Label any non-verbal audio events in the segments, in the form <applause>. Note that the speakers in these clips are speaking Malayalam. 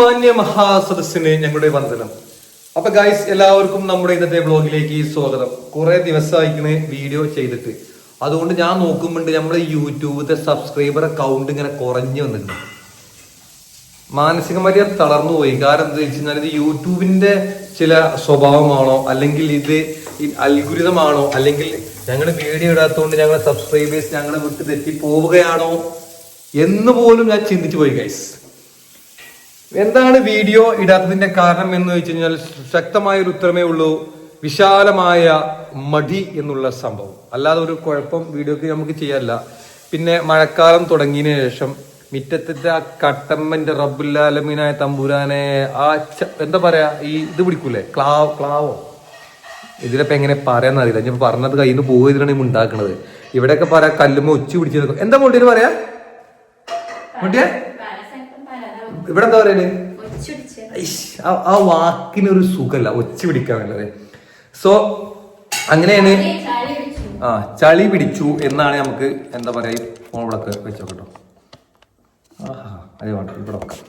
മാന്യ മഹാസദസ്സിന് ഞങ്ങളുടെ വന്ദനം. അപ്പൊ ഗൈസ് എല്ലാവർക്കും നമ്മുടെ ഇന്നത്തെ ബ്ലോഗിലേക്ക് സ്വാഗതം. കുറെ ദിവസമായിക്കണേ വീഡിയോ ചെയ്തിട്ട്. അതുകൊണ്ട് ഞാൻ നോക്കുമ്പോണ്ട് നമ്മുടെ യൂട്യൂബിലെ സബ്സ്ക്രൈബർ അക്കൗണ്ട് ഇങ്ങനെ കുറഞ്ഞു വന്നിട്ടുണ്ട്. മാനസികമായി അത് തളർന്നു പോയി. കാരണം എന്താ വെച്ച് കഴിഞ്ഞാൽ ഇത് യൂട്യൂബിന്റെ ചില സ്വഭാവമാണോ അല്ലെങ്കിൽ ഇത് അൽഗുരിതമാണോ അല്ലെങ്കിൽ ഞങ്ങൾ വീഡിയോ ഇടാത്തതുകൊണ്ട് ഞങ്ങളുടെ സബ്സ്ക്രൈബേഴ്സ് ഞങ്ങളെ വിട്ട് തെറ്റി പോവുകയാണോ എന്ന് പോലും ഞാൻ ചിന്തിച്ചു പോയി ഗൈസ് എന്താണ് വീഡിയോ ഇടാത്തതിന്റെ കാരണം എന്ന് വെച്ച് കഴിഞ്ഞാൽ ശക്തമായ ഒരു ഉത്തരമേ ഉള്ളൂ. വിശാലമായ മടി എന്നുള്ള സംഭവം. അല്ലാതെ ഒരു കുഴപ്പം വീഡിയോക്ക് നമുക്ക് ചെയ്യാനില്ല. പിന്നെ മഴക്കാലം തുടങ്ങിയതിന് ശേഷം മിറ്റത്തിന്റെ ആ കട്ടമ്മന്റെ റബ്ബുല്ലാലമീനായ തമ്പുരാനെ ആ എന്താ പറയാ ഈ ഇത് പിടിക്കൂലേ? ക്ലാവ് ക്ലാവോ? ഇതിലിപ്പോ എങ്ങനെ പറയാന്ന് അറിയില്ല. ഞാൻ പറഞ്ഞത് കയ്യിൽ നിന്ന് ഇവ ഉണ്ടാക്കുന്നത് ഇവിടെയൊക്കെ പറയാ കല്ലുമ്മ ഒച്ചു പിടിച്ചു എന്താ മുട്ടിന് പറയാ? മുട്ടിയെ ഇവിടെ എന്താ പറയുന്നത് ആ- വാക്കിന് ഒരു സുഖല്ല. ഒച്ച പിടിക്കാൻ വേണ്ടത്. സോ അങ്ങനെയാണ് ആ ചളി പിടിച്ചു എന്നാണ് നമുക്ക് എന്താ പറയാ ഈ വെച്ചോ കേട്ടോ ആഹാ അതേ വേണ്ട ഇവിടെ വെക്കാം.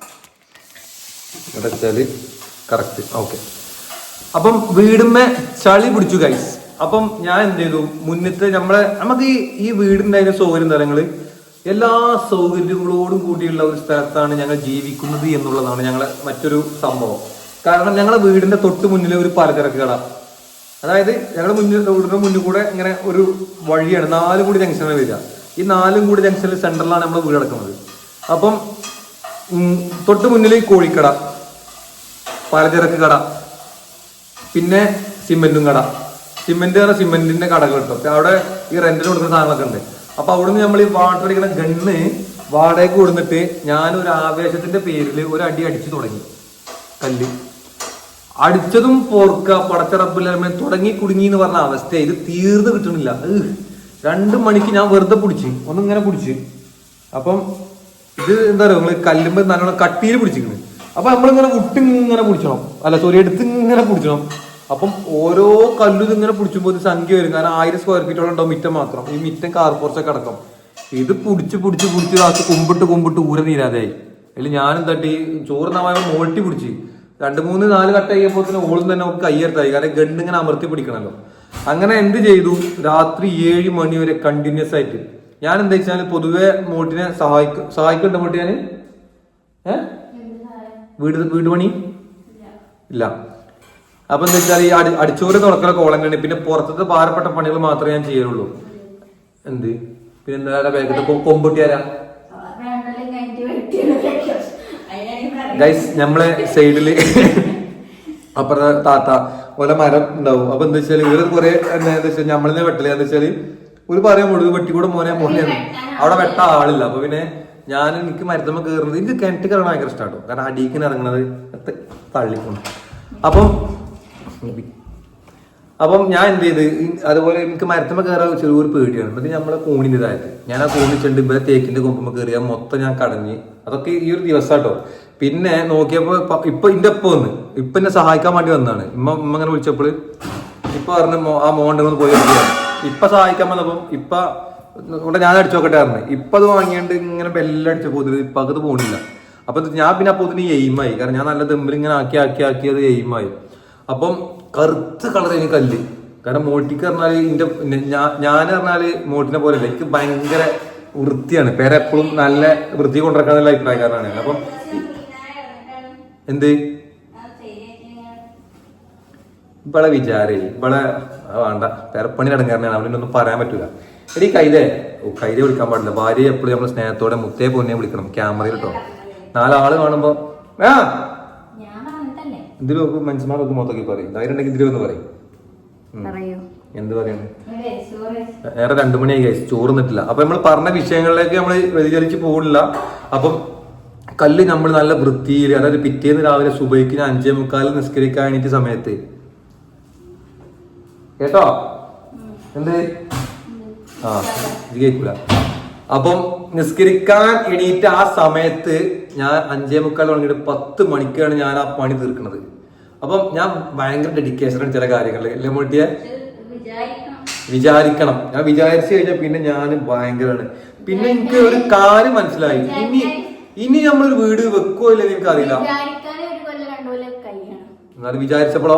ഇവിടെ കറക്റ്റ് ഓക്കെ അപ്പം വീടുമ്മേ ചളി പിടിച്ചു ഗൈസ് അപ്പം ഞാൻ എന്ത് ചെയ്തു? മുന്നത്തെ നമ്മളെ നമുക്ക് ഈ ഈ വീടിന്റെ അതിന്റെ സൗകര്യം തരങ്ങൾ എല്ലാ സൗകര്യങ്ങളോടും കൂടിയുള്ള ഒരു സ്ഥലത്താണ് ഞങ്ങൾ ജീവിക്കുന്നത് എന്നുള്ളതാണ് ഞങ്ങളെ മറ്റൊരു സംഭവം. കാരണം ഞങ്ങളുടെ വീടിന്റെ തൊട്ട് മുന്നിലെ ഒരു പലചരക്ക് കട അതായത് ഞങ്ങളുടെ മുന്നിൽ വീടിന്റെ മുന്നിൽ കൂടെ ഇങ്ങനെ ഒരു വഴിയാണ്. നാലും കൂടി ജംഗ്ഷനിൽ വരിക. ഈ നാലും കൂടി ജംഗ്ഷനിൽ സെന്ററിലാണ് നമ്മൾ വീട് കിടക്കുന്നത്. അപ്പം തൊട്ട് മുന്നിൽ കോഴിക്കട പലചരക്ക് കട പിന്നെ സിമെന്റും കട. സിമെന്റ് സിമെന്റിന്റെ കടകൾ കിട്ടും. അവിടെ ഈ റെന്റിന് കൊടുക്കുന്ന സാധനങ്ങളൊക്കെ ഉണ്ട്. അപ്പൊ അവിടുന്ന് നമ്മൾ ഈ വാട്ടർ അടിക്കുന്ന ഗണ്ണ് വാടകയ്ക്ക് കൊടുത്തിട്ട് ഞാൻ ഒരു ആവേശത്തിന്റെ പേരിൽ ഒരു അടി അടിച്ചു തുടങ്ങി. കല്ല്. അടിച്ചതും പോർക്ക പടച്ചറപ്പില്ലായ്മ തുടങ്ങി കുടുങ്ങി എന്ന് പറഞ്ഞ അവസ്ഥ ഇത് തീർന്ന് കിട്ടണില്ല. രണ്ടു മണിക്ക് ഞാൻ വെറുതെ പിടിച്ച് ഒന്നിങ്ങനെ പിടിച്ച് അപ്പം ഇത് എന്താ പറയുക നിങ്ങൾ കല്ലുമ്പോ നല്ലോണം കട്ടിയിൽ പിടിച്ചിരിക്കുന്നത് അപ്പൊ നമ്മളിങ്ങനെ വിട്ടിങ്ങനെ പിടിച്ചണം അല്ല സോറി എടുത്ത് ഇങ്ങനെ പിടിച്ചണം അപ്പം ഓരോ കല്ലും ഇതിങ്ങനെ പിടിച്ചുമ്പോൾ സംഖ്യ വരും. കാരണം ആയിരം സ്ക്വയർ ഫീറ്റോളം ഉണ്ടാവും മിറ്റം മാത്രം. ഈ മിറ്റം കാർ പോർച്ചൊക്കെ അടക്കം. ഇത് പിടിച്ച് പിടിച്ച് പിടിച്ച് കാത്ത് കുമ്പിട്ട് കുമ്പിട്ട് ഊര നീരാതെയായി അല്ലെങ്കിൽ ഞാനും തട്ടി ചോറ് നവായ മോൾട്ടി പിടിച്ച്. രണ്ട് മൂന്ന് നാല് കട്ട കഴിയപ്പോൾ തന്നെ ഓളും തന്നെ നമുക്ക് കയ്യെടുത്തായി. കാരണം ഗണ്ണ് ഇങ്ങനെ അമർത്തി പിടിക്കണല്ലോ. അങ്ങനെ എന്ത് ചെയ്തു? രാത്രി ഏഴ് മണി വരെ കണ്ടിന്യൂസ് ആയിട്ട്. ഞാൻ എന്താ വെച്ചാൽ പൊതുവെ മോട്ടിനെ സഹായിക്കും സഹായിക്കുന്നുണ്ട് മോട്ടി ഞാൻ ഏ വീട് വീട് പണി? ഇല്ല. അപ്പൊ എന്താ വെച്ചാൽ ഈ അടി അടിച്ചോറ് തുറക്കല കോളങ്ങണി പിന്നെ പുറത്തത്തെ ഭാരപ്പെട്ട പണികൾ മാത്രമേ ഞാൻ ചെയ്യുള്ളൂ. എന്ത്? പിന്നെ എന്താ വേഗത്തെ കൊമ്പുട്ടിയാരാ? ഗൈസ് നമ്മളെ സൈഡിൽ അപ്പുറത്തെ താത്ത ഓല മരം ഉണ്ടാവും. അപ്പൊ എന്താ വെച്ചാൽ ഇവർ കുറെ എന്താ വെച്ചാൽ നമ്മളിനെ വെട്ടില്ല എന്താ വെച്ചാൽ ഒരു പറയാൻ മുഴുവൻ വെട്ടിക്കൂടെ മോനെ മുറിയാണ് അവിടെ വെട്ട ആളില്ല. അപ്പൊ പിന്നെ ഞാൻ എനിക്ക് മരുത്തമ്മ കയറുന്നത് എനിക്ക് കിണറ്റ് കയറണം ഭയങ്കര ഇഷ്ടമാട്ടോ കാരണം അടിയിക്കിന് ഇറങ്ങണത് ത- തള്ളിക്കൊണ്ട്. അപ്പം അപ്പം ഞാൻ എന്ത് ചെയ്ത്? അതുപോലെ എനിക്ക് മരത്തമ്മ കയറാൻ ചെറിയൊരു പേടിയാണ്. എന്നിട്ട് നമ്മളെ ഇതായത്. ഞാൻ ആ കൂണി ചെണ്ട് ഇവിടെ തേക്കിന്റെ കൊമ്പുമ്പോ കയറിയ മൊത്തം ഞാൻ കടഞ്ഞ്. അതൊക്കെ ഈ ഒരു ദിവസം കേട്ടോ പിന്നെ നോക്കിയപ്പോൾ ഇപ്പൊ- ഇന്റെ ഒപ്പം വന്ന്. ഇപ്പൊ എന്നെ സഹായിക്കാൻ വേണ്ടി വന്നതാണ് ഇമ്മ ഇമ്മ ഇങ്ങനെ വിളിച്ചപ്പോൾ ഇപ്പൊ പറഞ്ഞ ആ മോണ്ടെ ഒന്ന് പോയി ഇപ്പൊ സഹായിക്കാൻ വന്നപ്പം ഇപ്പൊ ഇവിടെ ഞാൻ അടിച്ചു നോക്കട്ടെ പറഞ്ഞു. ഇപ്പൊ അത് വാങ്ങിയിട്ട് ഇങ്ങനെ ബെല്ലടിച്ച അടിച്ച ഇപ്പൊ അത് പോണില്ല. അപ്പൊ ഞാൻ പിന്നെ അപ്പൊ ഇതിന് എയിമായി കാരണം ഞാൻ നല്ല തെമ്പിൽ ഇങ്ങനെ ആക്കി ആക്കി ആക്കി അത് എയിമായി അപ്പം കറുത്ത കളർ എനിക്ക് കല്ല്. കാരണം മോട്ടിക്ക് പറഞ്ഞാൽ ഇന്റെ ഞാൻ പറഞ്ഞാൽ മോട്ടിനെ പോലെ എനിക്ക് ഭയങ്കര വൃത്തിയാണ്. പേരെ എപ്പോഴും നല്ല വൃത്തി കൊണ്ടിരിക്കാന്നുള്ള അഭിപ്രായക്കാരനാണ് ഞാൻ. അപ്പം എന്ത്? ഇവളെ വിചാരേ ഇവളെ ആ വേണ്ട. പെരപ്പണി നടക്കാരനാണ് അവനൊന്നും പറയാൻ പറ്റൂല. എടി കൈതേ കൈത വിളിക്കാൻ പാടില്ല. ഭാര്യ എപ്പോഴും നമ്മൾ സ്നേഹത്തോടെ മുത്തേ പൊന്നെ വിളിക്കണം. ക്യാമറയിൽ കേട്ടോ നാലാൾ കാണുമ്പോ ആ ഇതിൽ നോക്ക് മനുഷ്യന്മാർ ഒന്ന് മൊത്തക്കി പറയും. ധൈര്യമുണ്ടെങ്കിൽ ഇതിൽ ഒന്ന് പറയും. എന്ത് പറയാണ് ഏറെ രണ്ടു മണിയായി കഴിച്ചു ചോറുന്നിട്ടില്ല അപ്പൊ നമ്മൾ പറഞ്ഞ വിഷയങ്ങളിലേക്ക് നമ്മൾ വ്യതിചലിച്ച് പോകില്ല അപ്പം കല്ല് നമ്മൾ നല്ല വൃത്തിയിൽ അതായത് പിറ്റേന്ന് രാവിലെ സുബൈക്ക് ഞാൻ അഞ്ചേ മുക്കാലിൽ നിസ്കരിക്കാൻ എണീറ്റ സമയത്ത്. കേട്ടോ? എന്ത്? ആ ഇത് കേൾക്കൂല അപ്പം നിസ്കരിക്കാൻ എണീറ്റ ആ സമയത്ത് ഞാൻ അഞ്ചേ മുക്കാൽ തുടങ്ങിയിട്ട് പത്ത് മണിക്കാണ് ഞാൻ ആ പണി തീർക്കുന്നത്. അപ്പം ഞാൻ ഭയങ്കര ഡെഡിക്കേഷനാണ് ചില കാര്യങ്ങളിൽ. അല്ലേ മോട്ടിയെ? വിചാരിക്കണം. ഞാൻ വിചാരിച്ചു കഴിഞ്ഞാൽ പിന്നെ ഞാൻ ഭയങ്കരമാണ് പിന്നെ എനിക്ക് ഒരു കാര്യം മനസ്സിലായി. ഇനി ഇനി നമ്മളൊരു വീട് വെക്കോ ഇല്ലെന്ന് എനിക്കറിയില്ല. അറിയില്ല എന്നാലും വിചാരിച്ചപ്പോഴോ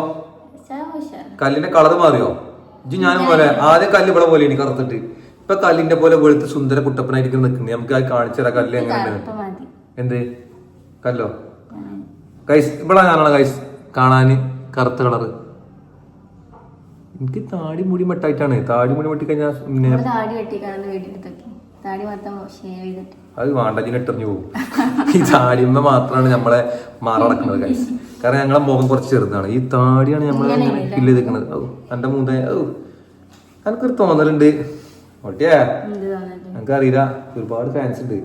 കല്ലിന്റെ കളർ മാറിയോ? ഇജ്ജ് ഞാൻ പോലെ ആദ്യം കല്ല് ഇവിടെ പോലെ എനിക്ക് കറുത്തിട്ട് ഇപ്പൊ കല്ലിന്റെ പോലെ വെളുത്ത് സുന്ദര കുട്ടപ്പനായിരിക്കും നിൽക്കുന്നത് നമുക്ക് കാണിച്ചു തരാം. കല്ല് മതി എന്ത്? കല്ലോ? കൈസ് ഇവിടെ ഞാനാണ് കൈസ്. കാണാന് കറുത്ത കളറ്. എനിക്ക് താടി മുടി മട്ടായിട്ടാണ് താടി മുടി മട്ടി കഴിഞ്ഞാൽ പിന്നെ അത് വേണ്ടതിന് ഇട്ടറിഞ്ഞു പോകും. ഈ താടിമ്മ മാത്രമാണ് നമ്മളെ മാറടക്കുന്നത് കൈസ്. കാരണം ഞങ്ങളെ മുഖം കുറച്ച് ചെറുതാണ്. ഈ താടിയാണ് നമ്മളെ ഫില്ല് ചെയ്തിരിക്കുന്നത് ഓ എന്റെ മൂന്നേ ഓ എനിക്കൊരു തോന്നലുണ്ട്. ഓട്ടിയാ? എനിക്കറിയില്ല. ഒരുപാട് ഫാൻസ് ഉണ്ട്.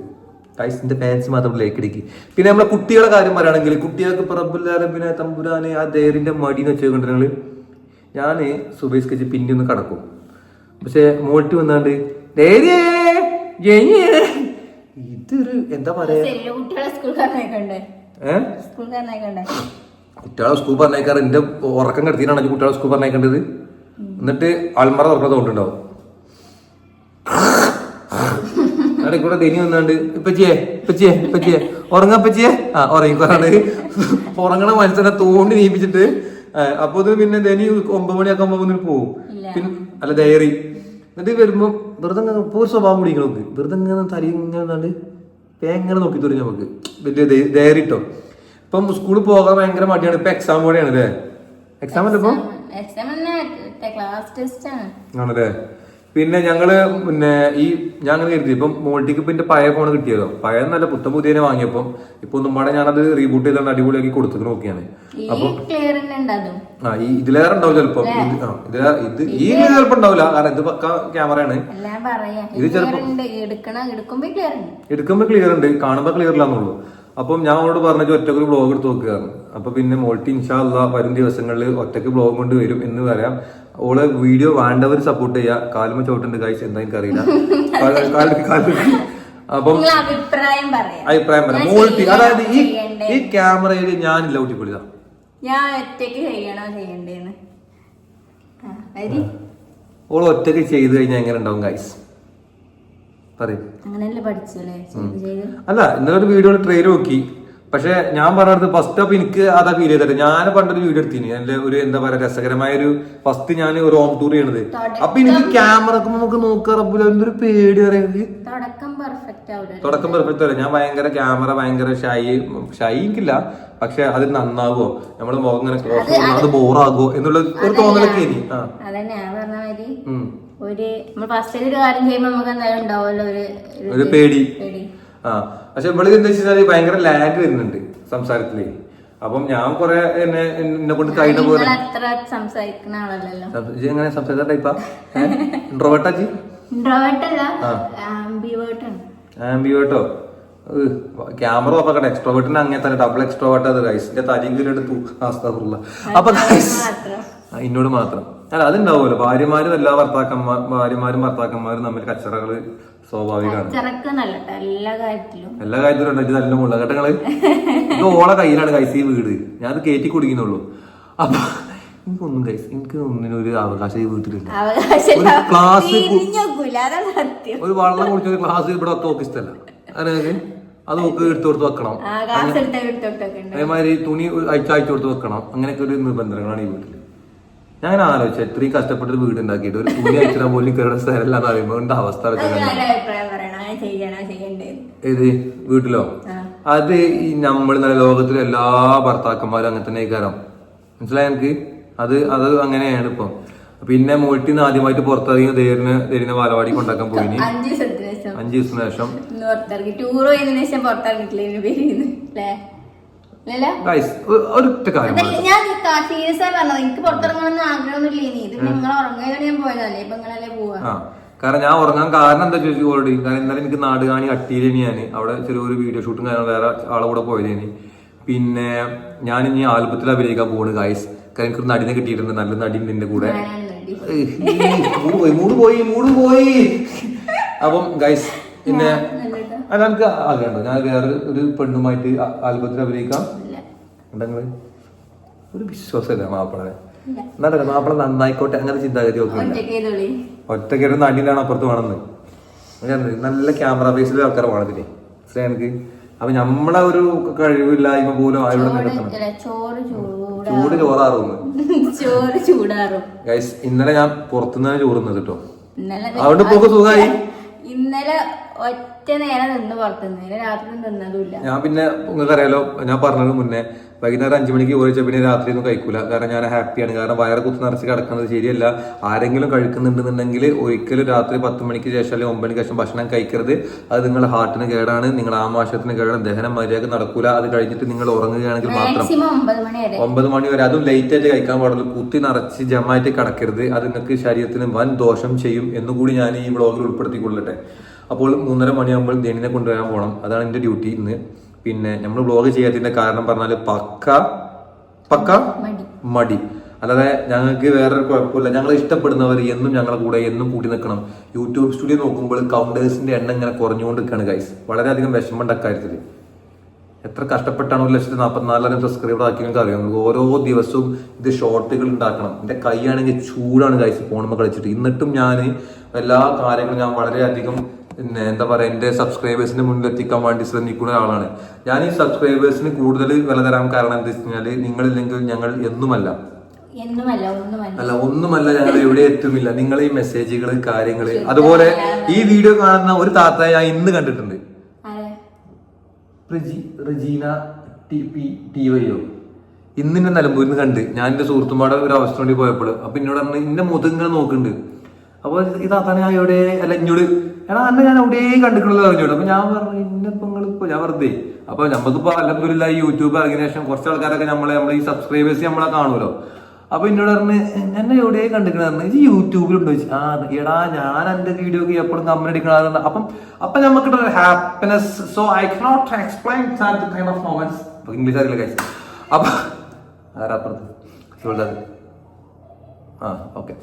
കൈസിന്റെ ഫാൻസ് മാത്രം ലൈക്ക് അടിക്ക് പിന്നെ നമ്മളെ കുട്ടികളെ കാര്യം പറയുകയാണെങ്കിൽ കുട്ടികൾക്ക് പ്രഭുല്ലാതെ പിന്നെ തമ്പുരാന് ആ ദേറിന്റെ മടി എന്ന് വെച്ചുകൊണ്ട് ഞങ്ങൾ ഞാൻ സുബൈസ് കച്ച് പിന്നെ ഒന്ന് കടക്കും. പക്ഷെ മോട്ടി വന്നാണ്ട്. ഇതൊരു എന്താ പറയാ? ചെറിയ കുട്ടികളെ സ്കൂൾ പറഞ്ഞേക്കാറ് എന്റെ ഉറക്കം കിടത്തിയിട്ടാണ് കുട്ടികളെ സ്കൂൾ പറഞ്ഞേക്കേണ്ടത് എന്നിട്ട് ആൾമറ തുറക്കുന്നത് തോണ്ടുണ്ടാവും അവിടെ കൂടെ തെനി വന്നാണ്ട് ഇപ്പച്ചിയെ ഇപ്പച്ചിയെ ഇപ്പച്ചിയെ. ഉറങ്ങപ്പച്ചിയെ ആ ഉറങ്ങിക്കൊറാണ് ഉറങ്ങണ മനുഷ്യനെ തോണ്ടി നീപ്പിച്ചിട്ട് അപ്പൊ ഇത് പിന്നെ ധനി ഒമ്പത് മണിയൊക്കെ ആകുമ്പോ ഒന്നിന് പോവും. പിന്നെ അല്ല ഡയറി. എന്നിട്ട് വരുമ്പോ വെറുതെ ഇങ്ങനെ ഇപ്പൊ ഒരു സ്വഭാവം പിടിക്കണം നോക്ക്. വെറുതെ ഇങ്ങനെ തരി ഇങ്ങനെ പേങ്ങനെ നോക്കി തുടങ്ങി നമുക്ക്. വലിയ ഡയറി ഇട്ടോ ഇപ്പം സ്കൂളിൽ പോകാൻ ഭയങ്കര മടിയാണ്. ഇപ്പൊ എക്സാം കൂടെയാണ് അല്ലേ എക്സാം അല്ലേ ഇപ്പൊ ആണല്ലേ? പിന്നെ ഞങ്ങൾ പിന്നെ ഈ ഞാൻ അങ്ങനെ കരുതി. ഇപ്പം മോൾട്ടിക്ക് ഇപ്പൊ എന്റെ പഴയ ഫോൺ കിട്ടിയതോ പഴയ നല്ല പുത്തൻ പുതിയനെ വാങ്ങിയപ്പം ഇപ്പൊ ഒന്നും പാടെ ഞാനത് റീബൂട്ട് ചെയ്താണ് അടിപൊളിയാക്കി കൊടുത്തു നോക്കിയാണ് അപ്പൊ ആ ഈ ഇതിലേറെ ഉണ്ടാവും ചിലപ്പോ. ഇത് ഇത് ഈ ചിലപ്പോ ഉണ്ടാവില്ല. കാരണം ഇത് പക്ക ക്യാമറയാണ്. ഉണ്ട്. എടുക്കണ എടുക്കുമ്പോ ക്ലിയർ ഉണ്ട്. കാണുമ്പോ ക്ലിയർ ഇല്ലാന്നുള്ളൂ. അപ്പം ഞാൻ അവളോട് പറഞ്ഞു ഒറ്റക്കൊരു ബ്ലോഗ് എടുത്ത് നോക്കുകയാണ് അപ്പൊ പിന്നെ മോൾട്ടി ഇൻഷാ ഇൻഷാല്ല വരും ദിവസങ്ങളിൽ ഒറ്റയ്ക്ക് ബ്ലോഗ് കൊണ്ട് വരും എന്ന് പറയാം. ഓൾ വീഡിയോ വേണ്ടവർ സപ്പോർട്ട് ചെയ്യാ. കാലുമ ചോട്ടുണ്ട് കാഴ്ച എന്താ എനിക്കറിയില്ല <laughs> കാല്- അപ്പം അഭിപ്രായം പറയാം. മോൾട്ടി അതായത് ഈ ഈ ക്യാമറയിൽ ഞാനില്ല ഊട്ടിപ്പൊളിതാ ഞാൻ ഒറ്റയ്ക്ക് ചെയ്യണോ ചെയ്യണ്ടേന്ന്? ഓൾ ഒറ്റയ്ക്ക് ചെയ്ത് കഴിഞ്ഞാൽ എങ്ങനെ ഉണ്ടാവും ഗൈസ് പറയും. അല്ല ഇന്നലെ ഒരു വീഡിയോ ട്രെയിലർ നോക്കി. പക്ഷെ ഞാൻ പറഞ്ഞത് ഫസ്റ്റ് അപ്പൊ എനിക്ക് അതാ ഫീൽ ചെയ്തത്. ഞാൻ പണ്ടൊരു വീഡിയോ എടുത്തിന്. എന്റെ ഒരു എന്താ പറയാ രസകരമായ ഒരു ഫസ്റ്റ് ഞാൻ ഒരു ഹോം ടൂർ ചെയ്യണത്. അപ്പൊ എനിക്ക് ക്യാമറ നമുക്ക് നോക്കാറപ്പില്ല എന്തൊരു പേടി പറയുന്നത് തുടക്കം പെർഫെക്റ്റ് അല്ല ഞാൻ ഭയങ്കര ക്യാമറ ഭയങ്കര ഷൈ ഷൈ എനിക്കില്ല. പക്ഷെ അത് നന്നാവോ? നമ്മുടെ മുഖം ഇങ്ങനെ ക്ലോസ് അത് ബോറാകോ എന്നുള്ള ഒരു തോന്നലൊക്കെ ഇനി ഒരു ഫസ്റ്റ് ഒരു കാര്യം ചെയ്യുമ്പോൾ നമുക്ക് എന്തായാലും ഉണ്ടാവുമല്ലോ ഒരു പേടി. ആ. പക്ഷെ ഇവിടെ എന്താ വെച്ചാൽ ഭയങ്കര ലാഗ് വരുന്നുണ്ട് സംസാരത്തിൽ. അപ്പം ഞാൻ കൊറേ എന്നെ എന്നെ കൊണ്ട് കഴിയുന്ന പോലെ സംസാരിക്കുന്ന ആളല്ലല്ലോ. എങ്ങനെ സംസാരിച്ച ടൈപ്പാ ഇൻട്രോവേർട്ടാ ഇൻട്രോവേർട്ട് അല്ല ആംബിവേർട്ട് ക്യാമറ ഓഫാക്കട്ടെ എക്സ്ട്രോവേർട്ടിന് അങ്ങനെ തന്നെ ഡബിൾ എക്സ്ട്രോവേർട്ട് അത് ഗൈസിന്റെ തലയും കീഴെടുത്തു അപ്പൊ ആ, എന്നോട് മാത്രം. അല്ല അതുണ്ടാവുമല്ലോ. ഭാര്യമാരും എല്ലാ ഭർത്താക്കന്മാർ ഭാര്യമാരും ഭർത്താക്കന്മാരും തമ്മിൽ കച്ചറകൾ സ്വാഭാവികമാണ്. എല്ലാ കാര്യത്തിലും. എല്ലാ കാര്യത്തിലും ഉണ്ട് ഇത് നല്ല മുള്ളകട്ടങ്ങൾ ഇത് ഓളെ കയ്യിലാണ് കൈസ ഈ വീട്. ഞാൻ അത് കയറ്റി കുടിക്കുന്നുള്ളൂ അപ്പൊ എനിക്കൊന്നും കൈസ് എനിക്ക് ഒന്നിനും ഒരു അവകാശം ഈ വീട്ടിലില്ല. ഒരു ക്ലാസ് ഒരു വെള്ളം കുടിച്ച ഒരു ക്ലാസ് ഇവിടെ ഒക്കെ ഇഷ്ടമല്ല അതായത് അത് ഒക്കെ എടുത്തു കൊടുത്ത് വെക്കണം. അതേമാതിരി തുണി അയച്ചു അയച്ചു കൊടുത്ത് വെക്കണം. അങ്ങനെയൊക്കെ ഒരു നിബന്ധനകളാണ് ഈ വീട്ടിൽ ഞാൻ അങ്ങനെ ആലോചിച്ചു. ഇത്രയും കഷ്ടപ്പെട്ട ഒരു വീട് ഉണ്ടാക്കിയിട്ട് ഒരു തുണി അയച്ചിടാൻ പോലും കയറുന്ന സ്ഥലമല്ല എന്ന് പറയുമ്പോൾ അവസ്ഥ ഇത് വീട്ടിലോ? അത് ഈ നമ്മൾ നല്ല ലോകത്തിലെ എല്ലാ ഭർത്താക്കന്മാരും അങ്ങനെ തന്നെ കയറാം മനസ്സിലായി എനിക്ക്? അത് അത് അങ്ങനെയാണ് ഇപ്പൊ. പിന്നെ മോട്ടിന്ന് ആദ്യമായിട്ട് പുറത്തിറങ്ങി തേരിന് തേരിന് വാലവാടി കൊണ്ടാക്കാൻ പോയി അഞ്ച് ദിവസത്തിന് ശേഷം. ടൂർ പോയതിനു ശേഷം പുറത്തിറങ്ങിയിട്ടില്ല ഒരൊറ്റ കാര്യം ഞാൻ സീരിയസ് ആയി പറഞ്ഞത്. എനിക്ക് പുറത്തിറങ്ങണമെന്ന് ആഗ്രഹമൊന്നുമില്ല. ഇനി ഇത് നിങ്ങൾ ഉറങ്ങിയതാണ് ഞാൻ പോയതല്ലേ? ഇപ്പൊ നിങ്ങളല്ലേ പോവാ ആ കാരണം ഞാൻ ഉറങ്ങാൻ കാരണം എന്താ ചോദിച്ചു ഓൾറെഡി? കാരണം ഇന്നലെ എനിക്ക് നാട് കാണി അട്ടിയിലേനി ഞാൻ അവിടെ ചെറിയൊരു വീഡിയോ ഷൂട്ടും കാര്യം വേറെ ആളെ കൂടെ പോയതേനി പിന്നെ ഞാൻ ഇനി ആൽബത്തിൽ അഭിനയിക്കാൻ പോണ് ഗൈസ് കാരണം എനിക്ക് നടിനെ കിട്ടിയിട്ടുണ്ട്. നല്ല നടി നിന്റെ കൂടെ. മൂട് പോയി മൂട് പോയി മൂട് പോയി. അപ്പം ഗൈസ് പിന്നെ. അല്ല എനിക്ക് ആഗ്രഹമുണ്ടോ. ഞാൻ വേറെ ഒരു പെണ്ണുമായിട്ട് ആൽബത്തിൽ അഭിനയിക്കാം. ഉണ്ടെങ്കിൽ ഒരു വിശ്വാസമില്ല മാപ്പിളനെ. എന്നാ മാപ്പിള നന്നായിക്കോട്ടെ അങ്ങനെ ചിന്താഗതി ഒറ്റയ്ക്ക് ഒരു നടിയിലാണ് അപ്പുറത്ത് വേണമെന്ന്. നല്ല ക്യാമറ ബേസിലെ ആൾക്കാർ വേണതില്ലേ? എനിക്ക്. അപ്പൊ നമ്മളെ ഒരു കഴിവില്ലായ്മ പോലും അവിടെ നിൽക്കണം ചൂടാ ചോറാറുന്നു ചോറ് ചൂടാറും. ഗൈസ് ഇന്നലെ ഞാൻ പുറത്തുനിന്നാണ് ചോറുന്നത് കേട്ടോ. അതുകൊണ്ട് പോക്ക് സുഖമായി? ഇന്നലെ ഒറ്റ നേരം നിന്ന് പുറത്തുനിന്ന്. രാത്രി നിന്നതുമില്ല ഞാൻ പിന്നെ നിങ്ങൾക്ക് അറിയാലോ ഞാൻ പറഞ്ഞത് മുന്നേ വൈകുന്നേരം അഞ്ചു മണിക്ക് ചോദിച്ചാൽ പിന്നെ രാത്രി ഒന്നും കഴിക്കൂല. കാരണം ഞാൻ ഹാപ്പിയാണ്. കാരണം വയറ് കുത്തി നിറച്ച് കിടക്കുന്നത് ശരിയല്ല. ആരെങ്കിലും കഴിക്കുന്നുണ്ടെന്നുണ്ടെങ്കിൽ ഒരിക്കലും രാത്രി പത്ത് മണിക്ക് ശേഷം അല്ലെങ്കിൽ ഒമ്പത് മണിക്ക് ശേഷം ഭക്ഷണം കഴിക്കരുത്. അത് നിങ്ങളുടെ ഹാർട്ടിന് കേടാണ്. നിങ്ങളുടെ ആമാശയത്തിന് കേടാണ്. ദഹനം മര്യാദ നടക്കൂല. അത് കഴിഞ്ഞിട്ട് നിങ്ങൾ ഉറങ്ങുകയാണെങ്കിൽ മാത്രം. മാക്സിമം ഒമ്പത് മണി വരെ. ഒമ്പത് മണി വരെ. അതും ലേറ്റ് ആയിട്ട് കഴിക്കാൻ പാടുള്ളൂ. കുത്തി നിറച്ച് ജമായിട്ട് കിടക്കരുത്. അത് നിങ്ങൾക്ക് ശരീരത്തിന് വൻ ദോഷം ചെയ്യും എന്നുകൂടി ഞാൻ ഈ ബ്ലോഗിൽ ഉൾപ്പെടുത്തിക്കൊള്ളട്ടെ. അപ്പോൾ മൂന്നര മണിയാകുമ്പോൾ ധനിനെ കൊണ്ടുവരാൻ പോകണം അതാണ് എന്റെ ഡ്യൂട്ടി ഇന്ന്. പിന്നെ നമ്മൾ വ്ളോഗ് ചെയ്യാത്തതിന്റെ കാരണം പറഞ്ഞാൽ പക്ക പക്ക മടി. അല്ലാതെ ഞങ്ങൾക്ക് വേറൊരു കുഴപ്പമില്ല. ഞങ്ങൾ ഇഷ്ടപ്പെടുന്നവർ എന്നും ഞങ്ങളുടെ കൂടെ എന്നും കൂട്ടി നിൽക്കണം. യൂട്യൂബ് സ്റ്റുഡിയോ നോക്കുമ്പോൾ കൗണ്ടേഴ്സിന്റെ എണ്ണം ഇങ്ങനെ കുറഞ്ഞുകൊണ്ടിരിക്കുകയാണ് ഗൈസ് വളരെയധികം വിഷമമുണ്ട് അക്കാര്യത്തിൽ എത്ര കഷ്ടപ്പെട്ടാണ് ഒരു ലക്ഷത്തി നാൽപ്പത്തിനാലായിരം സബ്സ്ക്രൈബർ ആക്കി നിങ്ങൾക്ക് അറിയാം? ഓരോ ദിവസവും ഇത് ഷോർട്ടുകൾ ഉണ്ടാക്കണം. എന്റെ കൈയാണെങ്കിൽ ചൂടാണ് ഗൈസ് ഫോണുമ്പോൾ കളിച്ചിട്ട്. എന്നിട്ടും ഞാൻ എല്ലാ കാര്യങ്ങളും ഞാൻ വളരെയധികം പിന്നെ എന്താ പറയുക എന്റെ സബ്സ്ക്രൈബേഴ്സിന് മുന്നിൽ എത്തിക്കാൻ വേണ്ടി ശ്രമിക്കുന്ന ആളാണ് ഞാൻ ഈ സബ്സ്ക്രൈബേഴ്സിന് കൂടുതൽ വില തരാൻ കാരണം എന്താ വെച്ച് കഴിഞ്ഞാൽ നിങ്ങളില്ലെങ്കിൽ ഞങ്ങൾ എന്നുമല്ല. അല്ല ഒന്നുമല്ല ഞങ്ങൾ എവിടെ എത്തുമില്ല. നിങ്ങൾ ഈ മെസ്സേജുകൾ കാര്യങ്ങൾ അതുപോലെ ഈ വീഡിയോ കാണുന്ന ഒരു താത്തയെ ഞാൻ ഇന്ന് കണ്ടിട്ടുണ്ട്. റജീന ടി പി ടി വൈയോ ഇന്ന് എന്നെ നിലമ്പൂരിൽ കണ്ട്. ഞാൻ എന്റെ സുഹൃത്തുമാടെ ഒരു അവസ്ഥ വേണ്ടി പോയപ്പോൾ അപ്പൊ എന്നോട് പറഞ്ഞു ഇന്റെ മുഖത്ത് ഇങ്ങനെ നോക്കുന്നുണ്ട് അപ്പൊ ഇതാത്താണ് ഞാൻ എവിടെ? അല്ല ഇഞ്ഞോട്. എടാ അന്നെ ഞാൻ എവിടെ കണ്ടിട്ടുള്ളത് അറിഞ്ഞോട്. അപ്പൊ ഞാൻ പറഞ്ഞു ഇന്നിപ്പോ ഇപ്പൊ ഞാൻ വെറുതെ. അപ്പൊ നമ്മക്കിപ്പോ അലമ്പൂരില്ല ഈ യൂട്യൂബ് ഇറങ്ങിയ ശേഷം കുറച്ച് ആൾക്കാരൊക്കെ നമ്മളെ നമ്മളെ ഈ സബ്സ്ക്രൈബേഴ്സ് നമ്മളെ കാണുമല്ലോ. അപ്പൊ എന്നോട് പറഞ്ഞ് എന്നെ എവിടെ കണ്ടിക്കണെന്ന് ഇത് യൂട്യൂബിലുണ്ടോ ചോദിച്ചു. ആ എടാ ഞാൻ എന്റെ വീഡിയോ എപ്പോഴും കമ്മൻ അടിക്കണമെന്ന് അപ്പം അപ്പൊ നമുക്ക് happiness so I cannot explain kind of moments English അറിയില്ല കഴിച്ചു അപ്പൊ ആരാപ്പുറത്ത് ആ ഓക്കെ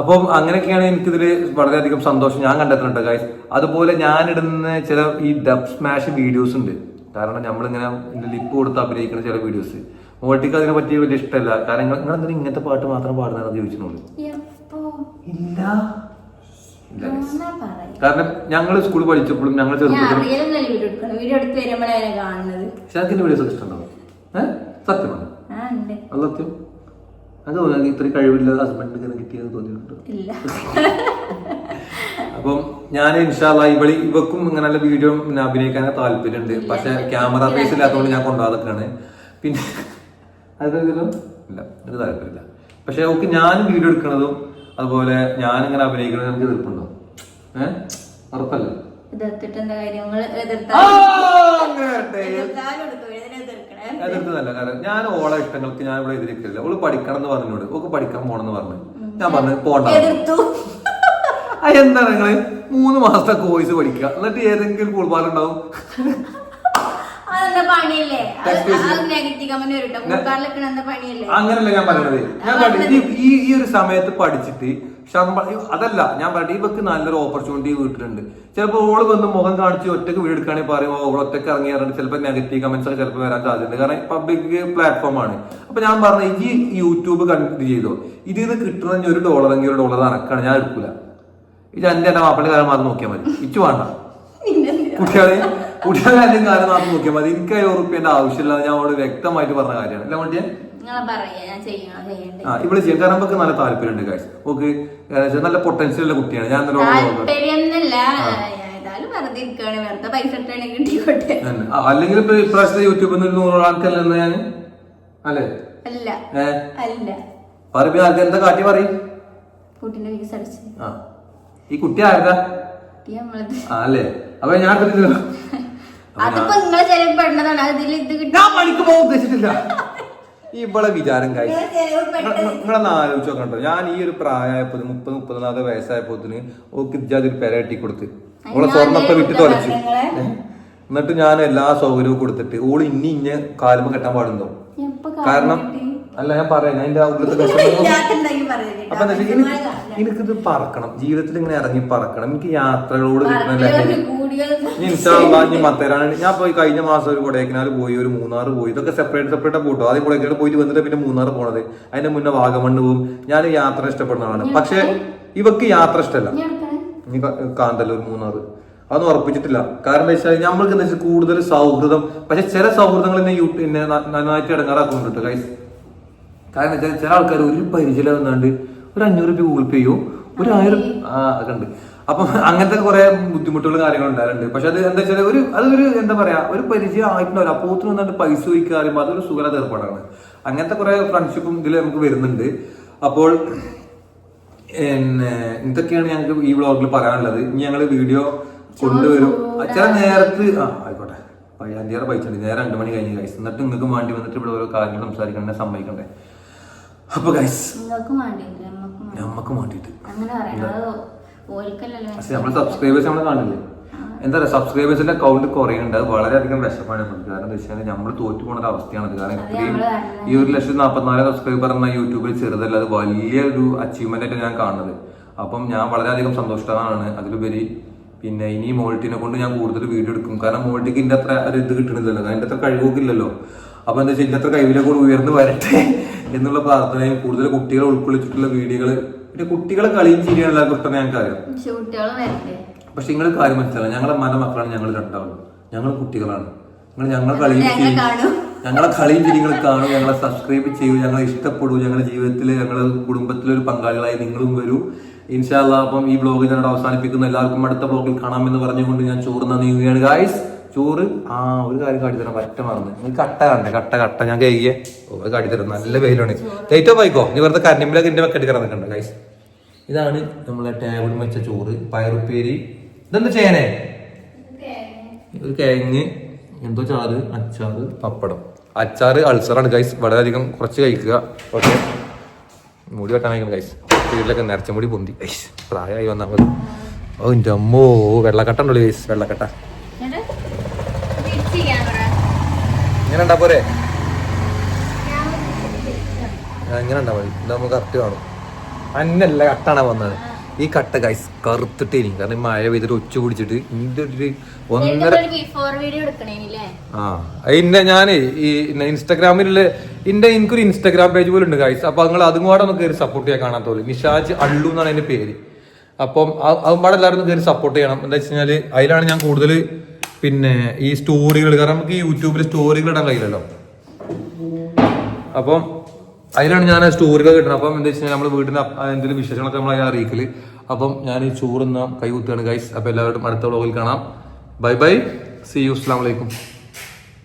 അപ്പം അങ്ങനെയൊക്കെയാണ് എനിക്കിതിൽ വളരെയധികം സന്തോഷം ഞാൻ കണ്ടെത്തുന്നുണ്ട് ഗൈസ് അതുപോലെ ഞാൻ ഇടുന്ന ചില ഈ ഡബ് സ്മാഷ് വീഡിയോസ് ഉണ്ട്. കാരണം നമ്മളിങ്ങനെ ലിപ്പ് കൊടുത്ത് അഭിനയിക്കുന്ന ചില വീഡിയോസ് മോട്ടിക്ക് അതിനെ പറ്റി വലിയ ഇഷ്ടമല്ല. കാരണം നിങ്ങൾ എന്തെങ്കിലും എന്തിനാ ഇങ്ങനത്തെ പാട്ട് മാത്രം പാടുന്നതെന്ന് ചോദിച്ചിട്ടുണ്ട്? ഇല്ല. കാരണം ഞങ്ങൾ സ്കൂളിൽ പഠിച്ചപ്പോഴും ഞങ്ങൾ ചെറുപ്പത്തിൽ ചെറുപ്പത്തിലും വീഡിയോസ് ഇഷ്ടമുണ്ടാവും സത്യമാണ്? സത്യം? അത് ഇത്രയും കഴിവില്ലാതെ ഹസ്ബൻഡ് ഇങ്ങനെ കിട്ടിയെന്ന് തോന്നിയിട്ടുണ്ട്? ഇല്ല. <laughs> അപ്പം ഞാൻ ഇൻഷാല്ല ഇവളി ഇവക്കും ഇങ്ങനെ വീഡിയോ അഭിനയിക്കാൻ താല്പര്യമുണ്ട് പക്ഷെ ക്യാമറ ഫേസ് ഇല്ലാത്തതുകൊണ്ട് ഞാൻ കൊണ്ടുപോകാതൊക്കെയാണ് പിന്നെ അതെങ്കിലും ഇല്ല എനിക്ക് താല്പര്യമില്ല. പക്ഷെ അവക്ക് ഞാൻ വീഡിയോ എടുക്കണതും അതുപോലെ ഞാൻ ഇങ്ങനെ അഭിനയിക്കണതും എനിക്ക് എതിർപ്പുണ്ടോ? ഏഹ് ഉറപ്പല്ലേ? എതിർത്തിട്ട് എന്താ കാര്യം? എതിർത്തതല്ല കാരണം ഞാൻ ഓളെ ഇഷ്ടങ്ങൾക്ക് ഞാൻ ഇവിടെ എതിരിക്കില്ല ഓൾ പഠിക്കണം എന്ന് പറഞ്ഞോട് ഓക്ക് പഠിക്കാൻ പോണെന്ന് പറഞ്ഞു. ഞാൻ പറഞ്ഞു പോണ്ട. എന്താ നിങ്ങൾ? മൂന്ന് മാസത്തെ കോഴ്സ് പഠിക്കുക. എന്നിട്ട് ഏതെങ്കിലും കുളിപ്പാലുണ്ടാവും അങ്ങനല്ല ഞാൻ പറയണത് ഞാൻ ഈ ഒരു സമയത്ത് പഠിച്ചിട്ട് ശമ്പളം അതല്ല ഞാൻ പറയട്ടെ ഇവക്ക് നല്ലൊരു ഓപ്പർച്യൂണിറ്റി വീട്ടിലുണ്ട്. ചിലപ്പോൾ ഓൾ വന്ന് മുഖം കാണിച്ച് ഒറ്റയ്ക്ക് വീട് പറയുമ്പോൾ പറയും ഓ, ഓൾ ഒറ്റയ്ക്ക് ഇറങ്ങി ഇറങ്ങി ചിലപ്പോൾ നെഗറ്റീവ് കമന്റ്സ് ഒക്കെ ചിലപ്പോൾ വരാൻ സാധ്യതയുണ്ട്. കാരണം പബ്ലിക് പ്ലാറ്റ്ഫോം ആണ്. അപ്പൊ ഞാൻ പറഞ്ഞു ഈ യൂട്യൂബ് കണ്ടിട്ട് ചെയ്തോ? ഇതിൽ നിന്ന് കിട്ടുന്ന ഒരു ഡോളർ എങ്കിൽ ഒരു ഡോളർ അനക്കാണ് ഞാൻ എടുക്കൂല. ഇത് എന്റെ എന്റെ മാപ്പിളി കാലം മാത്രം നോക്കിയാൽ മതി. ഇച്ചു വേണ്ട. കുട്ടികളെ കുട്ടികളെ കാലം മാത്രം നോക്കിയാൽ മതി. എനിക്ക് ഒരു ആവശ്യമില്ല ഞാൻ അവളോട് വ്യക്തമായിട്ട് പറഞ്ഞ കാര്യമാണ്. അല്ല മറ്റേ പറയാ ആ ഇവിടെ ചെയ്യാം കാരണം നമുക്ക് നല്ല താല്പര്യമുണ്ട് ഗൈസ് ഓക്കെ നല്ല പൊട്ടൻഷ്യൽ ഉള്ള കുട്ടിയാണ്. ഞാൻ അല്ലെങ്കിൽ ഇപ്പൊ ഇപ്രാവശ്യത്തെ യൂട്യൂബിൽ നിന്ന് നൂറ് ആൾക്കല്ലെന്ന് ഞാൻ അല്ലേ? അല്ല. ഏ? അല്ല. പറയുമ്പോ ആൾക്ക് എന്താ കാട്ടി പറയും? ഈ കുട്ടി ആരതാ അല്ലെ? അപ്പൊ ഞാൻ അതിപ്പോ നിങ്ങളെ ചെലവ് പെടുന്നതാണ്. അതിൽ ഇത് കിട്ടും. ഞാൻ പണിക്ക് പോകാൻ ഉദ്ദേശിച്ചിട്ടില്ല. ഇവിടെ വിചാരം കഴിച്ചു നിങ്ങളൊന്ന് ആലോചിച്ച് നോക്കണ്ടോ ഞാൻ ഈ ഒരു പ്രായമായപ്പോ മുപ്പത് മുപ്പത്തിനാല് വയസ്സായപ്പോത്തിന് ഓക്ക് ഇജ്ജാതി ഒരു പെര കെട്ടി കൊടുത്ത് ഓളെ സ്വർണത്തെ സ്വർണൊക്കെ തൊലച്ചു? എന്നിട്ട് ഞാൻ എല്ലാ സൗകര്യവും കൊടുത്തിട്ട് ഓൾ ഇനി ഇഞ്ഞ കാലുമ്പോ കെട്ടാൻ പാടുണ്ടോ കാരണം? അല്ല ഞാൻ പറയാം. ഞാൻ <laughs> അപ്പൊ കേട്ടോ. എനിക്കിത് പറക്കണം. ജീവിതത്തിൽ ഇങ്ങനെ ഇറങ്ങി പറക്കണം. എനിക്ക് യാത്രകളോട് കിട്ടുന്ന പറഞ്ഞ ലഹരി ഒരു കൂടിയത് ഇനി ഇൻഷാല്ലാ മത്തേരാണ് ഞാൻ പോയി കഴിഞ്ഞ മാസം ഒരു കൊടൈക്കനാൽ പോയി ഒരു മൂന്നാർ പോയി. ഇതൊക്കെ സെപ്പറേറ്റ് സെപ്പറേറ്റ് പോട്ടോ. ആദ്യം കൊടൈക്കനാൽ പോയിട്ട് വന്നിട്ട് പിന്നെ മൂന്നാർ പോണത്. അതിന്റെ മുന്നേ വാഗമണ്ണ് പോകും ഞാൻ യാത്ര ഇഷ്ടപ്പെടുന്നതാണ് പക്ഷെ ഇവക്ക് യാത്ര ഇഷ്ടമല്ല ഇനി കാന്തല്ലൂർ മൂന്നാർ അതൊന്നും ഉറപ്പിച്ചിട്ടില്ല. കാരണം എന്താ വെച്ചാൽ നമ്മൾക്ക് എന്താ വെച്ചാൽ കൂടുതൽ സൗഹൃദം. പക്ഷെ ചില സൗഹൃദങ്ങൾ എന്നെ നന്നായിട്ട് ഇടങ്ങാറാക്കുന്നുണ്ട് ഗൈസ് കാരണം വെച്ചാൽ ചില ആൾക്കാർ ഒരു പരിചയം വന്നാണ്ട് ഒരു അഞ്ഞൂറ് രൂപ ഗൂഗിൾ പേ ചെയ്യും. ഒരു ആയിരം ആ അതൊക്കെ ഉണ്ട് അപ്പം അങ്ങനത്തെ കുറെ ബുദ്ധിമുട്ടുകളും കാര്യങ്ങളും ഉണ്ടായിട്ടുണ്ട്. പക്ഷെ അത് എന്താ വെച്ചാൽ ഒരു അതൊരു എന്താ പറയാ ഒരു പരിചയം ആയിട്ടുണ്ടാവില്ല അപ്പോത്തിന് വന്നിട്ട് പൈസ ചോദിക്കുക പറയുമ്പോൾ അതൊരു സുഖല ഏർപ്പാടാണ്. അങ്ങനത്തെ കുറെ ഫ്രണ്ട്ഷിപ്പും ഇതിൽ നമുക്ക് വരുന്നുണ്ട്. അപ്പോൾ പിന്നെ ഇതൊക്കെയാണ് ഞങ്ങൾക്ക് ഈ വ്ളോഗിൽ പറയാനുള്ളത്. ഇനി ഞങ്ങൾ വീഡിയോ കൊണ്ടുവരും. ചില നേരത്ത് ആ ആയിക്കോട്ടെ. അഞ്ചാറ് പൈസ നേരെ രണ്ടു മണി കഴിഞ്ഞ് കഴിച്ചു എന്നിട്ട് നിങ്ങൾക്ക് വേണ്ടി വന്നിട്ട് ഇവിടെ ഓരോ കാര്യങ്ങൾ സംസാരിക്കണ്ടേ സമ്മതിക്കണ്ടേ? അപ്പൊ ഗൈസ് നമ്മക്ക് വേണ്ടിട്ട് പക്ഷെ നമ്മൾ സബ്സ്ക്രൈബേഴ്സ് നമ്മൾ കാണില്ലേ എന്താ പറയുക സബ്സ്ക്രൈബേഴ്സിന്റെ അക്കൗണ്ട് കുറയുന്നുണ്ട്. വളരെയധികം വിഷമാണ് നമുക്ക്. കാരണം എന്താ വെച്ചാൽ നമ്മൾ തോറ്റു പോണ ഒരു അവസ്ഥയാണ്. കാരണം ഇത്രയും. ഈ ഒരു ലക്ഷത്തി നാൽപ്പത്തിനാല് സബ്സ്ക്രൈബർ എന്ന യൂട്യൂബിൽ ചെറുതല്ല അത് വലിയൊരു അച്ചീവ്മെന്റ് ആയിട്ട് ഞാൻ കാണുന്നത്. അപ്പം ഞാൻ വളരെയധികം സന്തോഷമാണ് അതിലുപരി. പിന്നെ ഇനി മോൾട്ടിനെ കൊണ്ട് ഞാൻ കൂടുതൽ വീഡിയോ എടുക്കും. കാരണം മോൾട്ടിക്ക് ഇതിന്റെ അത്ര ഒരു ഇത് കിട്ടണില്ലല്ലോ. അതിന്റെ അത്ര കഴിവൊക്കെ ഇല്ലല്ലോ. അപ്പൊ എന്താ വെച്ചാൽ ഇതിന്റെ അത്ര കഴിവിലെ കൂടെ ഉയർന്നു വരട്ടെ. എന്നുള്ള പ്രാർത്ഥനയും കൂടുതൽ കുട്ടികളെ ഉൾക്കൊള്ളിച്ചിട്ടുള്ള വീഡിയോകൾ പിന്നെ കുട്ടികളെ കളിയും എല്ലാ ഇഷ്ടം ഞങ്ങൾക്ക് അറിയാം പക്ഷെ നിങ്ങൾ കാര്യം മനസ്സിലാവും ഞങ്ങളെ മക്കളാണ് ഞങ്ങൾ രണ്ടാളും. ഞങ്ങൾ കുട്ടികളാണ്. നിങ്ങൾ ഞങ്ങളെ കളിയും ചിരിയും- കാണും. ഞങ്ങളെ കളിയും ചിരികൾ കാണും. ഞങ്ങളെ സബ്സ്ക്രൈബ് ചെയ്യൂ. ഞങ്ങളെ ഇഷ്ടപ്പെടൂ. ഞങ്ങളുടെ ജീവിതത്തിൽ ഞങ്ങളുടെ കുടുംബത്തിലെ ഒരു പങ്കാളികളായി നിങ്ങളും വരൂ. ഇൻഷാല്ല അപ്പം ഈ ബ്ലോഗ് ഞങ്ങളുടെ അവസാനിപ്പിക്കുന്ന. എല്ലാവർക്കും അടുത്ത ബ്ലോഗിൽ കാണാമെന്ന് പറഞ്ഞുകൊണ്ട് ഞാൻ ചോർന്ന നീങ്ങുകയാണ് ഗായ്സ് ചോറ് ആ ഒരു കാര്യം കാട്ടിത്തരാം പറ്റ മറന്ന്. നിങ്ങൾ കട്ട കണ്ടേ കട്ട കട്ട. ഞാൻ കഴിയെ ഓ അത് കാട്ടിത്തരാം നല്ല വെയിലാണ്. ഏറ്റോ പോയിക്കോ? നീ വെറുതെ കന്നിമ്പിലൊക്കെ എന്റെ വെക്കടി കിടന്നിട്ടുണ്ട് ഗൈസ് ഇതാണ് നമ്മളെ ടേബിളിൽ വെച്ച ചോറ്. പയറുപ്പേരി ഇതെന്താ ചെയ്യണേ? ഒരു കിഴങ്ങ് എന്തോ ചാറ് അച്ചാറ് പപ്പടം. അച്ചാറ് അൾസറാണ് ഗൈസ് വളരെയധികം കുറച്ച് കഴിക്കുക. ഓക്കെ മുടി വെട്ടാനായിരിക്കും ഗൈസ് വീട്ടിലൊക്കെ നിറച്ച മുടി പൊന്തി. ഗൈസ് പ്രായമായി വന്നാൽ മതി. ഓ എന്റെ അമ്മോ. വെള്ളക്കട്ട ഉണ്ടല്ലോ ഗൈസ് വെള്ളക്കട്ട എന്നിട്ട് തിരിച്ച് ക്യാമറ ഇങ്ങനെ ഉണ്ടാ പോരെ ഇങ്ങനെ ഉണ്ടാ മതി. ഇത് നമുക്ക് കറക്റ്റ് കാണും. അന്നല്ല കട്ടാണ് വന്നത്. ഈ കട്ട ഗൈസ് കറുത്തിട്ടേ കാരണം മഴ പെയ്തിട്ട് ഉച്ച കുടിച്ചിട്ട് ഇതിന്റെ ഒരു ഒന്നര ആ ഇന്നെ ഞാൻ ഈ ഇൻസ്റ്റാഗ്രാമിലുള്ള ഇന്റെ എനിക്കൊരു ഇൻസ്റ്റാഗ്രാം പേജ് പോലും ഉണ്ട് ഗൈസ് അപ്പൊ നിങ്ങൾ അതും കൂടെ നമുക്ക് കയറി സപ്പോർട്ട് ചെയ്യാൻ കാണാത്തോളൂ നിഷാജ് അള്ളു എന്നാണ് അതിന്റെ പേര്. അപ്പം അതും പാടെ എല്ലാവരും കയറി സപ്പോർട്ട് ചെയ്യണം. എന്താ വെച്ച് കഴിഞ്ഞാൽ അതിലാണ് ഞാൻ കൂടുതൽ പിന്നെ ഈ സ്റ്റോറികൾ കാരണം നമുക്ക് യൂട്യൂബിൽ സ്റ്റോറികൾ ഇടാൻ കഴിയില്ലല്ലോ. അപ്പം അതിലാണ് ഞാൻ ആ സ്റ്റോറികൾ കിട്ടുന്നത് അപ്പം എന്താ വെച്ചാൽ നമ്മൾ അപ്പ- എന്തെങ്കിലും വിശേഷങ്ങളൊക്കെ നമ്മൾ അറിയിക്കൽ. അപ്പം ഞാൻ ഈ ചോറുന്ന കൈ കുത്തുകയാണ് ഗൈസ് അപ്പം എല്ലാവരും അടുത്ത വ്ളോഗിൽ കാണാം. ബൈ ബൈ സി യു അസ്സാം വലൈക്കും